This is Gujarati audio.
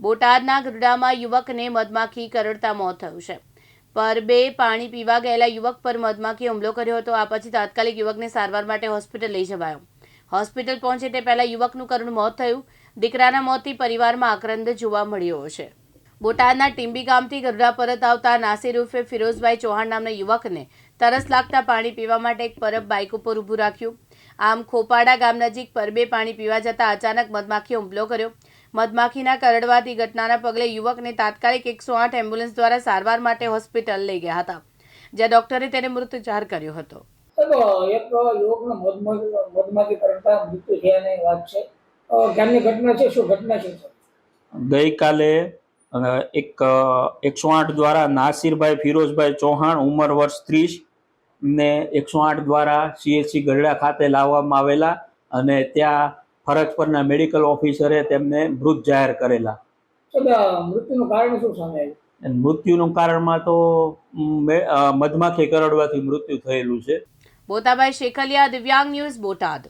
બોટાદના ગરડામાં યુવકને મધમાખી કરડતા મોત થયું છે. પર બે પાણી પીવા ગયેલા યુવક પર મધમાખી હુમલો કર્યો હતો. આ પછી તાત્કાલિક યુવકને સારવાર માટે હોસ્પિટલ લઈ જવાયો. હોસ્પિટલ પહોંચે તે પહેલા યુવકનું કરુણ મોત થયું. દીકરાના મોતથી પરિવારમાં આક્રંદ જોવા મળ્યો છે. બોટાદના ટીંબી ગામથી ગરડા પરત આવતા નાસિર ઉર્ફે ફિરોઝભાઈ ચૌહાણ નામના યુવકને તરસ લાગતા પાણી પીવા માટે એક પરબ બાઇક ઉપર ઊભું રાખ્યું. આમ ખોપાડા ગામ નજીક પરબે પાણી પીવા જતા અચાનક મધમાખીએ હુમલો કર્યો. મધમાખીના કરડવાથી ઘટનાના પગલે યુવકને તાત્કાલિક એકસો આઠ એમ્બ્યુલન્સ દ્વારા સારવાર માટે હોસ્પિટલ લઈ ગયા હતા જ્યાં ડોક્ટરે તેને મૃત જાહેર કર્યો હતો. એક યુવકનો મધમાખી મધમાખી કરતા મૃત્યુ થયાની વાત છે. અ, ઘટના છે શું ઘટના છે? ગઈકાલે એક એકસો આઠ દ્વારા નાસિરભાઈ ફિરોઝભાઈ ચૌહાણ ઉંમર વર્ષ ત્રીસ ને એકસો આઠ દ્વારા સીએચસી ગઢડા ખાતે લાવવામાં આવેલા અને ત્યાં ફરજ પરના મેડિકલ ઓફિસરે તેમને મૃત જાહેર કરેલા. મૃત્યુનું કારણ શું સામે મૃત્યુનું કારણમાં તો મધમાખી કરડવાથી મૃત્યુ થયેલું છે. બોતાભાઈ શેખલિયા દિવ્યાંગ ન્યૂઝ બોટાદ.